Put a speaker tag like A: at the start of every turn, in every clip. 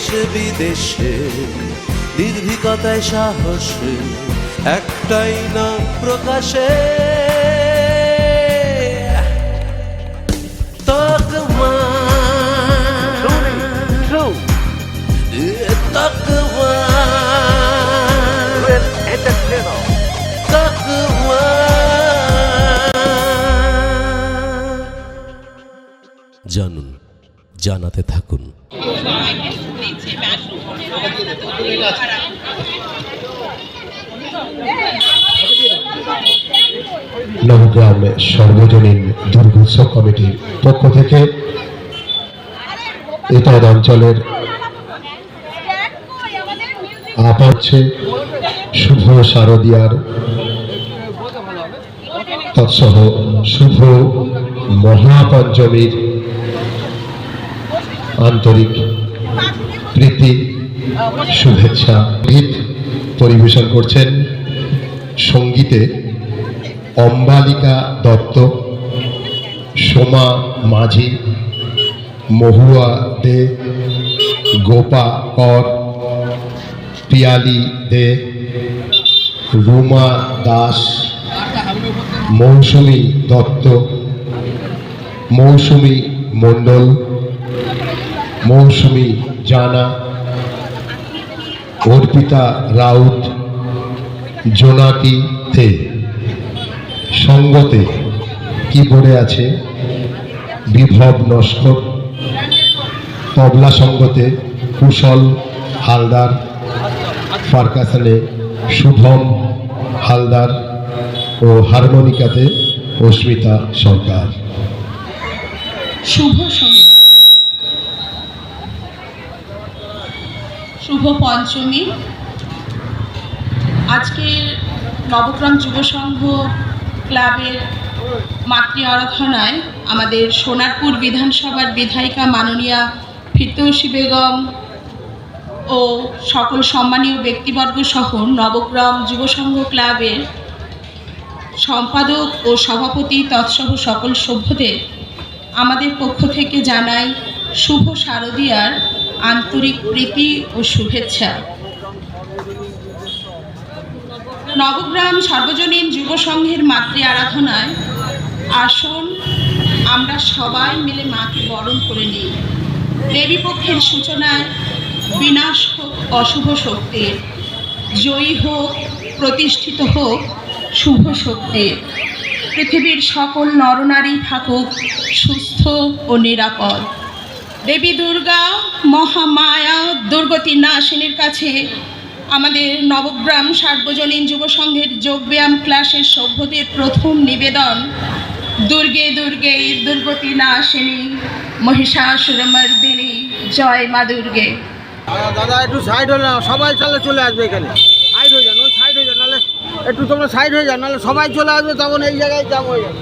A: দেশে বিদেশে নির্ভীকতায় সাহসে একটাই না প্রকাশে। জানুন জানাতে থাকুন।
B: নবগ্রাম সর্বজনীন দুর্গোৎসব কমিটির পক্ষ থেকে ইতদ অঞ্চলের আপ হচ্ছে শুভ শারদিয়ার তৎসহ শুভ মহাপঞ্চমীর আন্তরিক প্রীতি শুভেচ্ছা। গীত পরিবেশন করছেন সঙ্গীতে অম্বালিকা দত্ত, সোমা মাঝি, মহুয়া দে, গোপা কর, পিয়ালি দে, রুমা দাস, মৌসুমী দত্ত, মৌসুমী মণ্ডল, মৌসুমী জানা অর্পিতা রাউত জোনাকি থে সঙ্গতে কিবোর্ডে আছে? বিভব নস্কর তবলা সঙ্গতে কুশল হালদার, ফারকাসানে শুভম হালদার ও হারমোনিকাতে অস্মিতা সরকার।
C: শুভ সন্ধ্যা। শুভ পঞ্চমী। আজকের নবগ্রাম যুব সংঘ ক্লাবের মাতৃ আরাধনায় আমাদের সোনারপুর বিধানসভার বিধায়িকা মাননীয়া ফিরদৌসী বেগম ও সকল সম্মানীয় ব্যক্তিবর্গ সহ নবগ্রাম যুব সংঘ ক্লাবের সম্পাদক ও সভাপতি তৎসহ সকল সভ্যদের আমাদের পক্ষ থেকে জানাই শুভ শারদীয়ার আন্তরিক প্রীতি ও শুভেচ্ছা। নবগ্রাম সর্বজনীন যুব সংঘের মাতৃ আরাধনায় আসুন, আমরা সবাই মিলে মাকে বরণ করে নিই। দেবী পক্ষের সূচনায় বিনাশ হোক অশুভ শক্তির জয়ী হোক, প্রতিষ্ঠিত হোক, শুভ শক্তির পৃথিবীর সকল নরনারী থাকুক সুস্থ ও নিরাপদ। দেবী দুর্গা মহামায়া দুর্গতি নাশিনীর কাছে। আমাদের নবগ্রাম সার্বজনীন যুব সংঘের যোগব্যায়াম ক্লাসের সভ্যদের প্রথম নিবেদন দুর্গে দুর্গে দুর্গতি নাশিনী মহিষাসুরমর্দিনী জয় মা দুর্গে।
D: দাদা, একটু সাইড হলে সবাই তাহলে চলে আসবে এখানে। সাইড হয়ে যান ওই সাইড হয়ে যান নাহলে একটু তোমরা সাইড হয়ে যান নাহলে সবাই চলে আসবে তখন এই জায়গায় জাম হয়ে যাবে।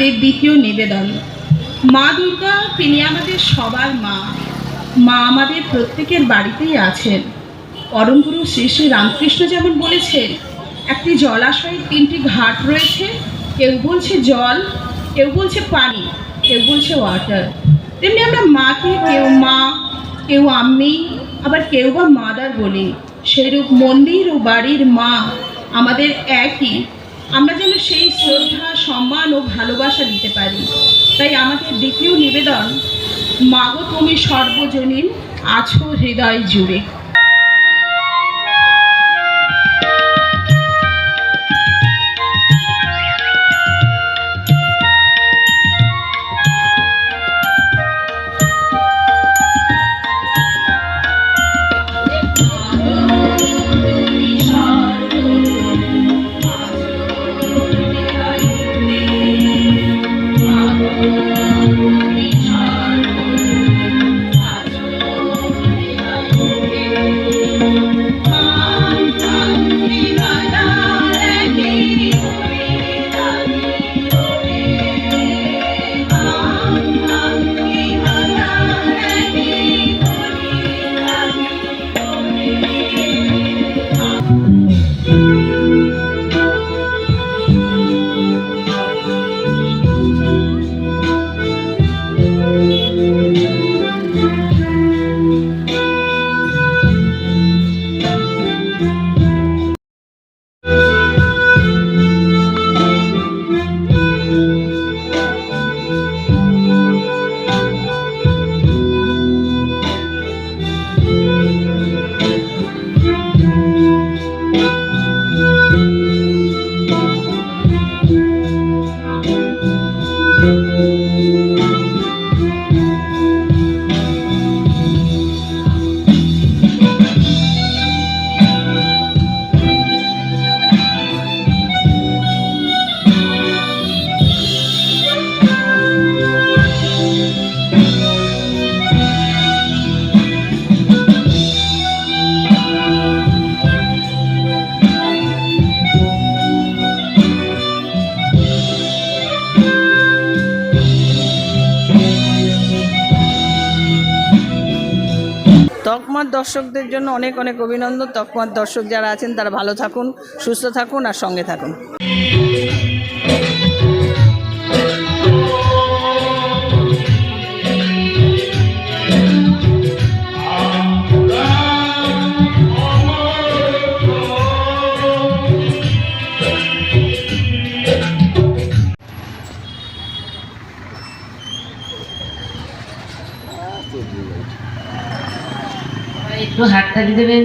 C: আমাদের দ্বিতীয় নিবেদন। মা দুর্গা, তিনি আমাদের সবার মা। মা আমাদের প্রত্যেকের বাড়িতেই আছেন। পরমগুরু শ্রী শ্রী রামকৃষ্ণ যেমন বলেছেন, একটি জলাশয়ে তিনটি ঘাট রয়েছে। কেউ বলছে জল, কেউ বলছে পানি, কেউ বলছে ওয়াটার তেমনি আমরা মাকে কেউ মা, কেউ আম্মি আবার কেউ বা মাদার বলি। সেরূপ মন্দির ও বাড়ির মা আমাদের একই। আমরা যেন সেই শ্রদ্ধা, সম্মান ও ভালোবাসা দিতে পারি। তাই আমাদের দ্বিতীয় নিবেদন, মাগো তুমি সর্বজনীন, আছো হৃদয় জুড়ে।
E: দর্শকদের জন্য অনেক অনেক অভিনন্দন। তকমার দর্শক যারা আছেন, তারা ভালো থাকুন, সুস্থ থাকুন আর সঙ্গে থাকুন।
F: একটু হাততালি দেবেন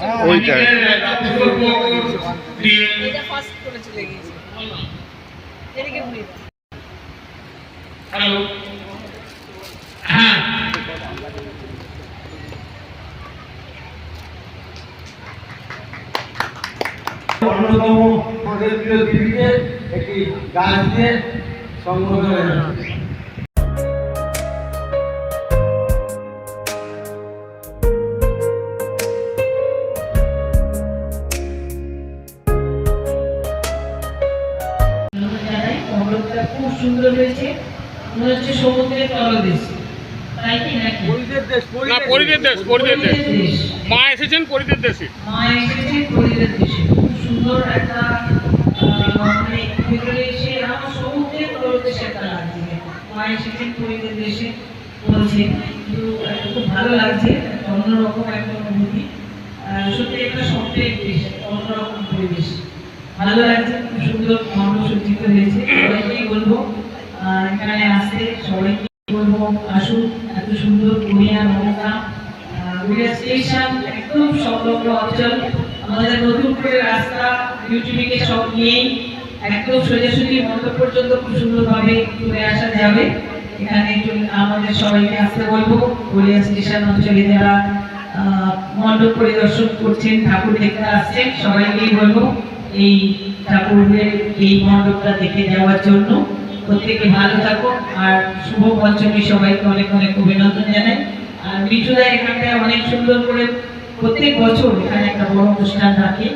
E: ঘুরিয়ে দাও।
G: অন্যতম আমাদের প্রিয় দিদিকে একটি গাছ দিয়ে সংগ্রহ করে
F: সুন্দর হয়েছে। মনে হচ্ছে সমুদ্রের তলদেশ তাই কি নাকি?
G: দেশ
H: না পরিদের দেশ। পরিদের দেশ। মা এসেছেন পরিদের দেশে।
F: মা এসেছে পরিদের দেশে। খুব সুন্দর একটা মানে ভেতরে এসে আমার সমুদ্রের তলদেশে একটা লাগছে মা এসেছেন পরিদের দেশে বলছে। কিন্তু একটা খুব ভালো লাগছে অন্যরকম একটা অনুভূতি। সত্যি একটা একটা অন্যরকম পরিবেশ। ভালো লাগছে খুব সুন্দর মন্ডপ সজ্জিত হয়েছে। বলব এখানে আসতে সবাইকে বলব? আসুন, এত সুন্দর গড়িয়া নৌকা গড়িয়া স্টেশন, একদম সংলগ্ন অঞ্চল। আমাদের নতুন করে রাস্তা ইউটিউবিকে সব নিয়েই একদম সোজাসুজি মণ্ডপ পর্যন্ত খুব সুন্দরভাবে ঘুরে আসা যাবে। এখানে আমাদের সবাইকে আসতে বলব। গড়িয়া স্টেশন অঞ্চলে যারা মণ্ডপ পরিদর্শন করছেন, ঠাকুর দেখতে আসছেন, সবাইকেই বলব, এই ঠাকুরের এই মণ্ডপটা দেখে যাওয়ার জন্য। প্রত্যেকে ভালো থাকুন আর শুভ পঞ্চমী সবাইকে অনেক অনেক অভিনন্দন জানাই। আর মিঠুদা এখানটায় অনেক সুন্দর করে প্রত্যেক বছর এখানে একটা বড় অনুষ্ঠান রাখে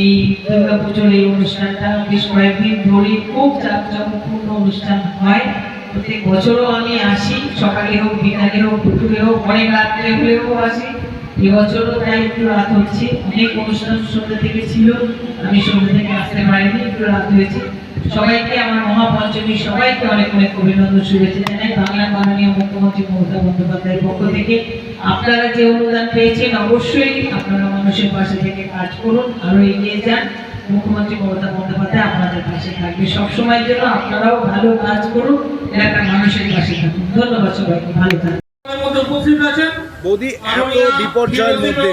F: এই দুর্গা পুজোর এই অনুষ্ঠানটা বেশ কয়েকদিন ধরে খুব জাঁকজমকপূর্ণ অনুষ্ঠান হয়। প্রত্যেক বছরও আমি আসি, সকালে হোক, বিকালে হোক, দুপুরে হোক, অনেক রাত্রে হলেও আসি। এবছরও তাই একটু রাত হচ্ছে। অনেক অনুষ্ঠান সন্ধ্যা থেকে ছিল, আমি সন্ধ্যা থেকে আসতে পারিনি, একটু রাত হয়েছে। সবাইকে আমার মহাপঞ্চমী সবাইকে অনেক অনেক অভিনন্দন শুভেচ্ছা জানাই। বাংলার মাননীয় মুখ্যমন্ত্রী মমতা বন্দ্যোপাধ্যায়ের পক্ষ থেকে আপনারা যে অনুদান পেয়েছেন অবশ্যই আপনারা মানুষের পাশে থেকে কাজ করুন আরও এগিয়ে যান। মুখ্যমন্ত্রী মমতা বন্দ্যোপাধ্যায় আপনাদের পাশে থাকবে সবসময়ের জন্য আপনারাও ভালো কাজ করুন এলাকার মানুষের পাশে থাকুন। ধন্যবাদ সবাইকে ভালো থাকুন।
I: বৌদি এত বিপর্যয়ের মধ্যে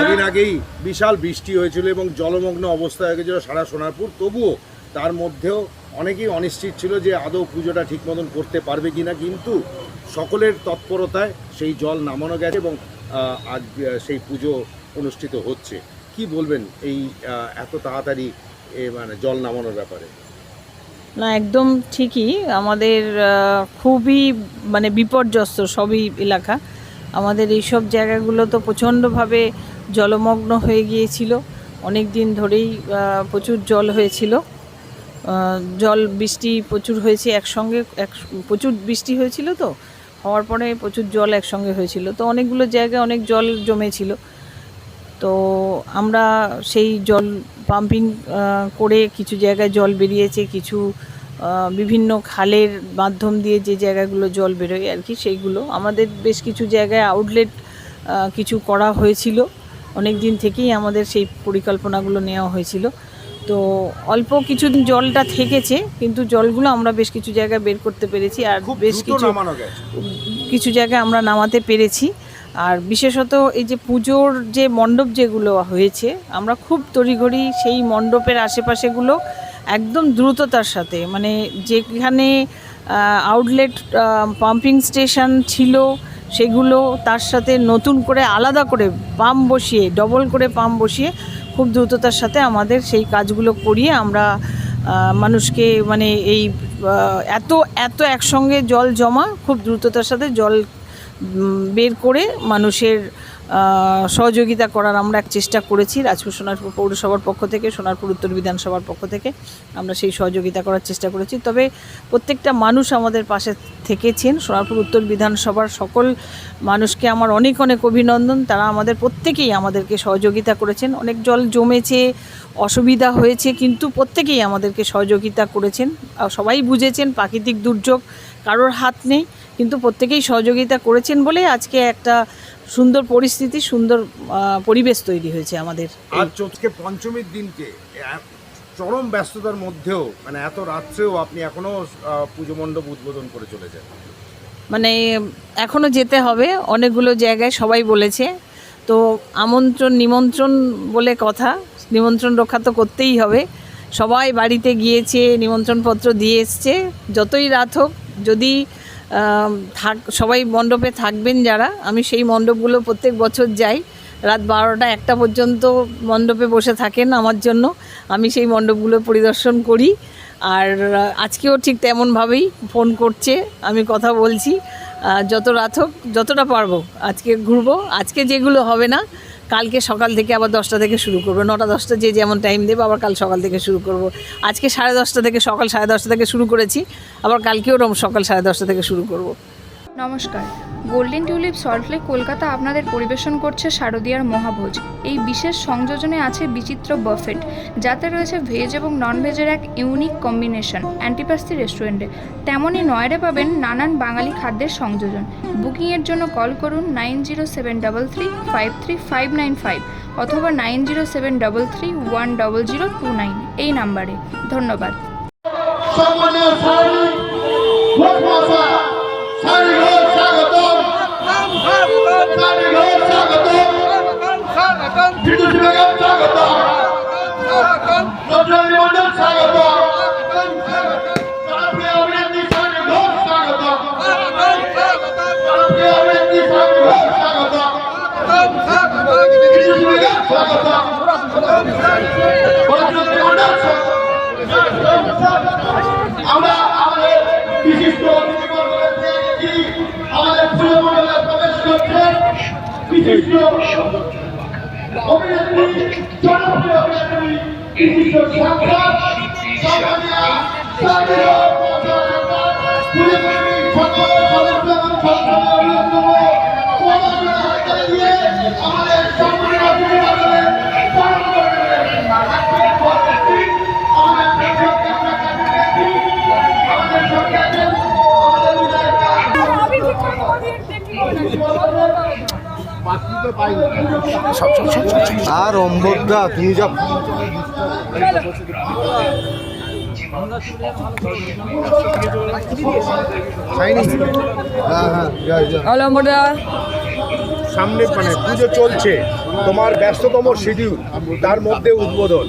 I: কদিন আগেই বিশাল বৃষ্টি হয়েছিল এবং জলমগ্ন অবস্থা হয়ে গেছিল সারা সোনারপুর। তবুও তার মধ্যেও অনেকেই অনিশ্চিত ছিল যে আদৌ পুজোটা ঠিক মতন করতে পারবে কি না কিন্তু সকলের তৎপরতায় সেই জল নামানো গেছে এবং আজ সেই পুজো অনুষ্ঠিত হচ্ছে। কি বলবেন এই এত তাড়াতাড়ি মানে জল নামানোর ব্যাপারে?
E: না, একদম ঠিকই। আমাদের খুবই মানে বিপর্যস্ত সবই এলাকা। আমাদের এইসব জায়গাগুলো তো প্রচণ্ডভাবে জলমগ্ন হয়ে গিয়েছিল। অনেক দিন ধরেই প্রচুর জল হয়েছিল। জল, বৃষ্টি প্রচুর হয়েছে একসঙ্গে, এক, প্রচুর বৃষ্টি হয়েছিল তো, হওয়ার পরে প্রচুর জল একসঙ্গে হয়েছিল। তো অনেকগুলো জায়গায় অনেক জল জমেছিল। তো আমরা সেই জল পাম্পিং করে কিছু জায়গায় জল বেরিয়েছে, কিছু
F: বিভিন্ন খালের মাধ্যম দিয়ে যে জায়গাগুলো জল বেরোয় আর কি, সেইগুলো। আমাদের বেশ কিছু জায়গায় আউটলেট কিছু করা হয়েছিল। অনেক দিন থেকেই আমাদের সেই পরিকল্পনাগুলো নেওয়া হয়েছিল। তো অল্প কিছুদিন জলটা থেকেছে কিন্তু জলগুলো আমরা বেশ কিছু জায়গায় বের করতে পেরেছি আর বেশ কিছু কিছু জায়গায় আমরা নামাতে পেরেছি। আর বিশেষত এই যে পুজোর যে মণ্ডপ যেগুলো হয়েছে আমরা খুব তড়িঘড়ি সেই মণ্ডপের আশেপাশেগুলো একদম দ্রুততার সাথে মানে যেখানে আউটলেট পাম্পিং স্টেশন ছিল সেগুলো তার সাথে নতুন করে আলাদা করে পাম্প বসিয়ে ডবল করে পাম্প বসিয়ে খুব দ্রুততার সাথে আমাদের সেই কাজগুলো করিয়ে আমরা মানুষকে মানে এই এত এত একসঙ্গে জল জমা, খুব দ্রুততার সাথে জল বের করে মানুষের সহযোগিতা করার আমরা এক চেষ্টা করেছি রাজপুর সোনারপুর পৌরসভার পক্ষ থেকে, সোনারপুর উত্তর বিধানসভার পক্ষ থেকে আমরা সেই সহযোগিতা করার চেষ্টা করেছি। তবে প্রত্যেকটা মানুষ আমাদের পাশে থেকেছেন। সোনারপুর উত্তর বিধানসভার সকল মানুষকে আমার অনেক অনেক অভিনন্দন। তারা আমাদের প্রত্যেকেই আমাদেরকে সহযোগিতা করেছেন। অনেক জল জমেছে, অসুবিধা হয়েছে, কিন্তু প্রত্যেকেই আমাদেরকে সহযোগিতা করেছেন। সবাই বুঝেছেন প্রাকৃতিক দুর্যোগ কারোর হাত নেই, কিন্তু প্রত্যেকেই সহযোগিতা করেছেন বলে আজকে একটা সুন্দর পরিস্থিতি সুন্দর পরিবেশ তৈরি হয়েছে আমাদের
I: আর চোখকে পঞ্চমীর দিনকে চরম ব্যস্ততার মধ্যেও মানে এত রাত্রেও আপনি এখনও পুজো মণ্ডপ উদ্বোধন করে চলেছেন।
F: মানে এখনও যেতে হবে অনেকগুলো জায়গায় সবাই বলেছে। তো আমন্ত্রণ নিমন্ত্রণ বলে কথা নিমন্ত্রণ রক্ষা তো করতেই হবে। সবাই বাড়িতে গিয়েছে নিমন্ত্রণপত্র দিয়ে এসছে যতই রাত হোক যদি থাক, সবাই মণ্ডপে থাকবেন যারা। আমি সেই মণ্ডপগুলো প্রত্যেক বছর যাই। রাত বারোটা একটা পর্যন্ত মণ্ডপে বসে থাকেন আমার জন্য। আমি সেই মণ্ডপগুলো পরিদর্শন করি। আর আজকেও ঠিক তেমনভাবেই ফোন করছে। আমি কথা বলছি। যত রাত হোক, যতটা পারব আজকে ঘুরবো। আজকে যেগুলো হবে না কালকে সকাল থেকে আবার দশটা থেকে শুরু করব। নটা, দশটা যে যেমন টাইম দেবো, আবার কাল সকাল থেকে শুরু করব। আজকে সাড়ে দশটা থেকে সকাল সাড়ে দশটা থেকে শুরু করেছি, আবার কালকেও সকাল সাড়ে দশটা থেকে শুরু করব।
J: নমস্কার। গোল্ডেন টিউলিপ সল্টলেক কলকাতা আপনাদের পরিবেশন করছে শারদীয়ার মহাভোজ। এই বিশেষ সংযোজনে আছে বিচিত্র বফেট, যাতে রয়েছে ভেজ এবং নন ভেজের এক ইউনিক কম্বিনেশন, অ্যান্টিপাস্তি রেস্টুরেন্টে। তেমনই নয়ডে পাবেন নানান বাঙালি খাদ্যের সংযোজন। বুকিংয়ের জন্য কল করুন nine zero seven double three, five three five nine five অথবা nine zero seven double three, one double zero, two nine এই নাম্বারে। ধন্যবাদ।
B: আমরা আমাদের বিশিষ্ট আমাদের প্রবেশ করছেন বিশিষ্ট অভিনেত্রী জনপ্রিয় অভিনেত্রী বিশিষ্ট সাংসদ সম্মানীয় সামিয়া পুলিশকর্মী সকল সদস্য এবং
D: আর অম্বদা তুমি যা হ্যাঁ হ্যাঁ জয়
I: সামনে মানে পুজো চলছে। তোমার ব্যস্ততম শিডিউল তার মধ্যে উদ্বোধন।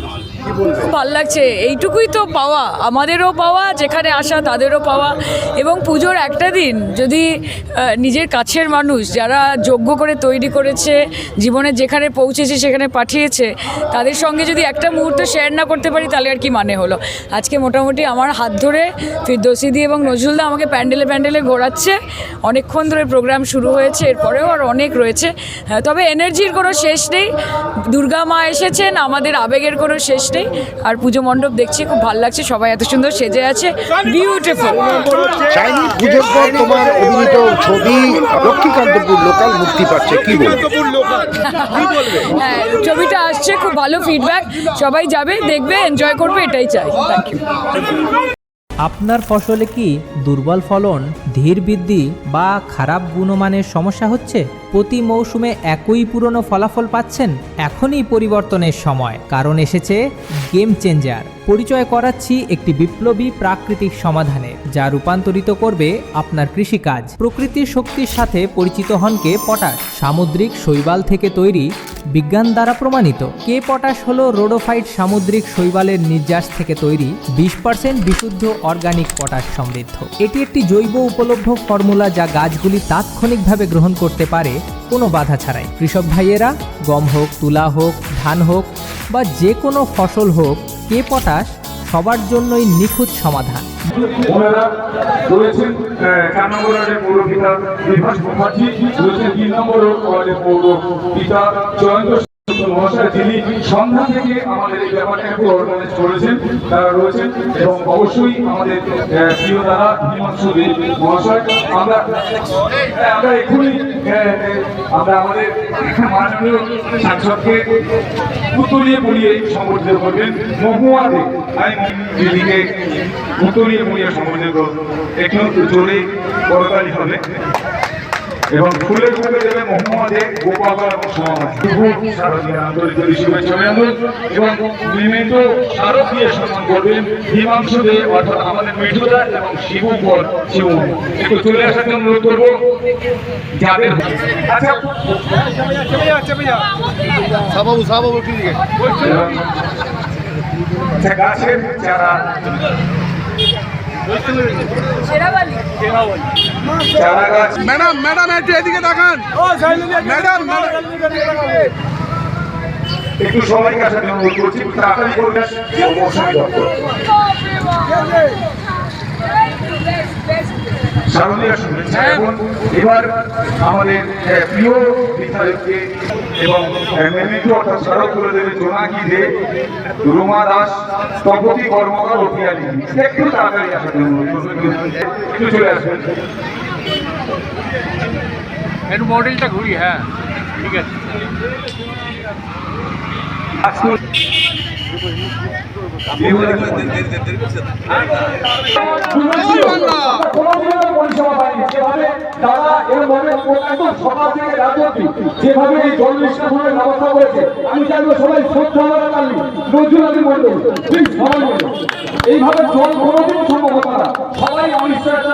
K: ভালো লাগছে। এইটুকুই তো পাওয়া আমাদেরও পাওয়া যেখানে আসা তাদেরও পাওয়া। এবং পুজোর একটা দিন যদি নিজের কাছের মানুষ যারা যোগ্য করে তৈরি করেছে জীবনে যেখানে পৌঁছেছে সেখানে পাঠিয়েছে তাদের সঙ্গে যদি একটা মুহূর্ত শেয়ার না করতে পারি তাহলে আর কি মানে হলো? আজকে মোটামুটি আমার হাত ধরে ফিরদৌসিদি এবং নজরুলদা আমাকে প্যান্ডেলে প্যান্ডেলে ঘোরাচ্ছে। অনেকক্ষণ ধরে প্রোগ্রাম শুরু হয়েছে এরপরেও আর অনেক রয়েছে। হ্যাঁ, তবে এনার্জির কোনো শেষ নেই। দুর্গা মা এসেছেন আমাদের আবেগের কোনো শেষ নেই আর পুজো মণ্ডপ দেখছি খুব ভালো লাগছে সবাই এত সুন্দর সেজে আছে বিউটিফুল
L: চাইনি পুজোর পর তোমার অভিনীত ছবি লক্ষ্মীকান্তপুর লোকাল মুক্তি পাচ্ছে কি বলব?
I: বিষ্ণুপুর লোকাল কি বলবে?
K: হ্যাঁ ছবিটা আসছে খুব ভালো ফিডব্যাক সবাই যাবে দেখবে এনজয় করবে এটাই চাই থ্যাংক ইউ
M: আপনার ফসলে কি দুর্বল ফলন, ধীর বৃদ্ধি বা খারাপ গুণমানের সমস্যা হচ্ছে? প্রতি মৌসুমে একই পুরনো ফলাফল পাচ্ছেন এখনই পরিবর্তনের সময়। কারণ এসেছে গেম চেঞ্জার পরিচয় করাচ্ছি একটি বিপ্লবী প্রাকৃতিক সমাধানে, যা রূপান্তরিত করবে আপনার কৃষিকাজ। প্রকৃতির শক্তির সাথে পরিচিত হন কে পটাশ? সামুদ্রিক শৈবাল থেকে তৈরি বিজ্ঞান দ্বারা প্রমাণিত। কে পটাশ হল রোডোফাইট সামুদ্রিক শৈবালের নির্যাস থেকে তৈরি বিশ পার্সেন্ট বিশুদ্ধ অর্গানিক পটাশ সমৃদ্ধ। এটি একটি জৈব উপলব্ধ ফর্মুলা যা গাছগুলি তাৎক্ষণিকভাবে গ্রহণ করতে পারে, কোনো বাধা ছাড়াই। কৃষক ভাইয়েরা, গম হোক, তুলা হোক, ধান হোক বা যে কোনো ফসল হোক কে পটাশ? সবার জন্যই নিখুঁত সমাধান।
N: চার জয়ন্ত মহাশয়, যিনি সন্ধ্যা থেকে আমাদের এই ব্যাপারটা একটু অর্গানাইজ করেছেন। তারা রয়েছেন এবং অবশ্যই আমাদের প্রিয় দাদা হিমাংশু দে মহাশয়, আমরা আমরা এখনই আমরা আমাদের মাননীয় সাংসদকে পুতুলিয়ে বলিয়ে সমর্থন করবেন মহুয়াতে পুতুলিয়ে বলিয়ে সমর্থন করব। একটু জোরে করতালি হবে। এবং ফুলের বুকে দেবে মোহাম্মদে গোপাল এবং নিয়মিত শারদীয় সম্মান করবেন হিমাংশু দে অর্থাৎ আমাদের মিঠুদা এবং শিবু পর শিবু একটু চলে আসার জন্য অনুরোধ করব যাদের আচ্ছা
D: সাবাবু সাবাবু
N: আচ্ছা গাছের যারা
D: ম্যাডাম ম্যাডাম একটু এদিকে দেখান। ম্যাডাম
N: একটু সবাইকে আসার জন্য অনুরোধ করছি তাড়াতাড়ি করবেন। শারদীয় শুভেচ্ছা এবং এবার আমাদের প্রিয় বিধায়ককে এবং মেমিটু অর্থাৎ শরৎ তুলে দেবে জোনাকি দে রুমা দাস তপতি কর্মকার ও পিয়ালি একটু তাড়াতাড়ি আসার জন্য একটু চলে আসবেন
K: একটু মডেলটা ঘুরি হ্যাঁ ঠিক আছে
N: আসুন তারা এরভাবে একদম সকাল থেকে যেভাবে এই জল নিষ্কাশনের ব্যবস্থা করেছে, আমি চাইব সবাই শ্রদ্ধা কালী নজরুল আলী মন্ডল প্লিজ সবাই। এইভাবে জল কোনোদিন সম্ভব হতো না। সবাই অনিশ্চয়তা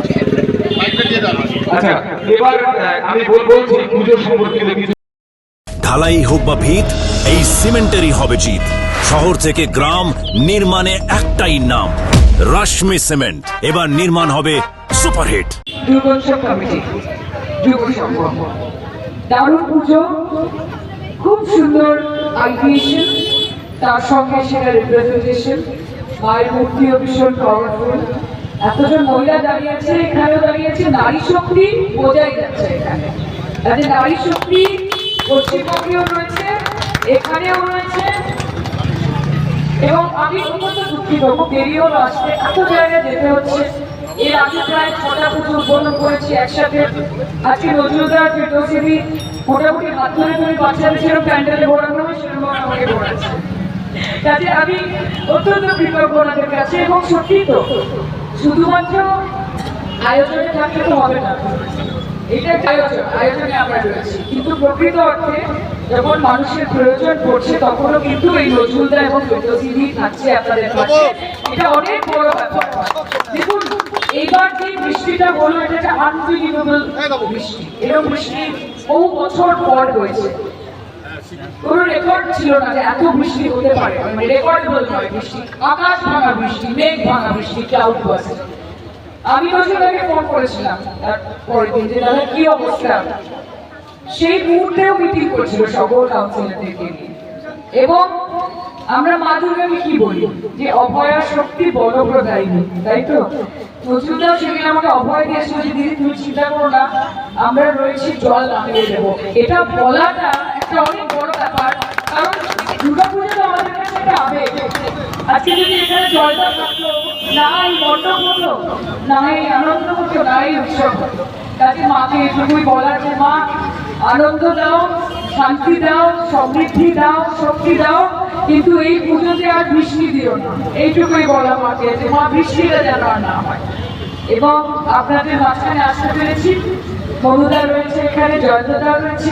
N: আচ্ছা এবার আমি বলব যে পুজো সম্পর্কিত কিছু
O: ঢালাই হোক বা ভিত এই সিমেন্টেরই হবে জিত। শহর থেকে গ্রাম নির্মাণে একটাই নাম রাশমি সিমেন্ট। এবার নির্মাণ হবে সুপারহিট।
K: কমিটি দারুণ পুজো খুব সুন্দর আইডিয়েশন তার সঙ্গে সেটা রিপ্রেজেন্টেশন মায়ের মূর্তিও ভীষণ পাওয়ারফুল এতজন মহিলা দাঁড়িয়ে আছে এখানেও দাঁড়িয়ে আছে নারী শক্তি বোঝাই যাচ্ছে এখানে। নারী শক্তি পশ্চিমবঙ্গেও রয়েছে, এখানেও রয়েছে। এবং আমি অত্যন্ত দুঃখিত দেরিও আসতে এত জায়গায় যেতে হচ্ছে। এর আগে প্রায় ছটা পুজো উদ্বোধন করেছি একসাথে। আজকে নজরুলদার ফিরদৌসিদি মোটামুটি হাত ধরে ধরে বাচ্চাদের সেরকম প্যান্ডেলে ঘোরানো হয়, সেরকম আমাকে ঘোরাচ্ছে কাজে আমি অত্যন্ত কৃতজ্ঞ ওনাদের কাছে, এবং সত্যি তো শুধুমাত্র আয়োজনে থাকলে তো হবে না। এটা একটা আয়োজন, আয়োজনে আমরা রয়েছি। কিন্তু প্রকৃত অর্থে যখন মানুষের প্রয়োজন পড়ছে, তখনও কিন্তু এই নজরুলদা এবং বেতসিদি থাকছে আপনাদের পাশে। এটা অনেক বড় ব্যাপার। দেখুন, এইবার যে বৃষ্টিটা হলো, এটা একটা আনবিলিভেবল বৃষ্টি। এরকম বৃষ্টি বহু বছর পর হয়েছে। কোনো রেকর্ড ছিল না যে এত বৃষ্টি হতে পারে। মানে রেকর্ডেবল নয় বৃষ্টি। আকাশ ভাঙা বৃষ্টি, মেঘ ভাঙা বৃষ্টি ক্লাউড বাসে আমি নজরুলদাকে ফোন করেছিলাম পরের দিন যে, দাদা, কি অবস্থা? সেই মুহূর্তেও মিটিং করছিল সকল কাউন্সিলরদেরকে নিয়ে। এবং আমরা মা দুর্গাকে কি বলি? যে, অভয়া শক্তি বড় বলপ্রদায়িনী তাই তো? নজরুলদাও সেদিন আমাকে অভয় দিয়েছিল যে, দিদি, তুমি চিন্তা করো না, আমরা রয়েছি জল নামিয়ে দেবো। এটা বলাটা একটা অনেক দুর্গাপুজো তো আমাদের কাছে একটা আজকে যদি এখানে জলটা থাকতো না না এই আনন্দ হতো উৎসব। কাজে মাকে এটুকুই বলার যে মা, আনন্দ দাও, শান্তি দাও, সমৃদ্ধি দাও, শক্তি দাও, কিন্তু এই পুজোতে আর বৃষ্টি দিও না। এইটুকুই বলা মাকে যে, মা, বৃষ্টিটা যেন আর না হয়। এবং আপনাদের মাঝখানে আসতে পেরেছি। মনুদা রয়েছে এখানে জয়ন্তদা রয়েছে।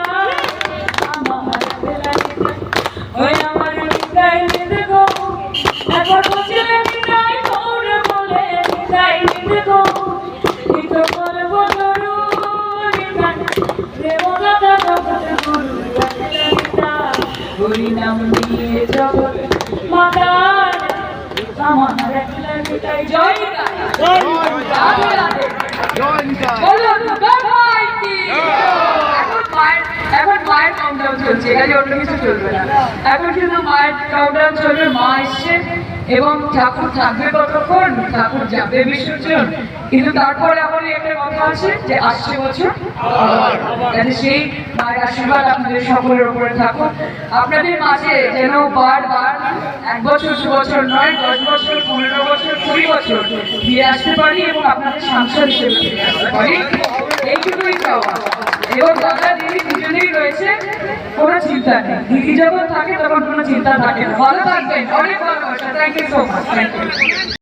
K: হরিনাম নিয়ে জগৎ মাতার আমার একলা নিতাই জয় বলো দুর্গা মাই কি? এখন মায়ের, এখন মায়ের চলছে এখানে অন্য কিছু চলবে না। এখন শুধু মায়ের চলবে, মা এসছে এবং ঠাকুর থাকবে কতক্ষণ? ঠাকুর যাবে বিসর্জন কিন্তু তারপরে আমার একটা কথা আছে যে আসছে বছর সেই মায়ের আশীর্বাদ আপনাদের সকলের উপরে থাকুক। আপনাদের মাঝে যেন বারবার এক বছর, দু বছর নয়, দশ বছর, পনেরো বছর, কুড়ি বছর ফিরে আসতে পারি এবং আপনাদের সাংসদ হিসেবে ফিরে আসতে পারি। এইটুকুই এবং দাদা দিদি দুজনেই রয়েছে কোনো চিন্তা নেই। দিদি যখন থাকে তখন কোনো চিন্তা থাকে ভালো থাকবেন। অনেক ভালোবাসা। Thank you so much thank you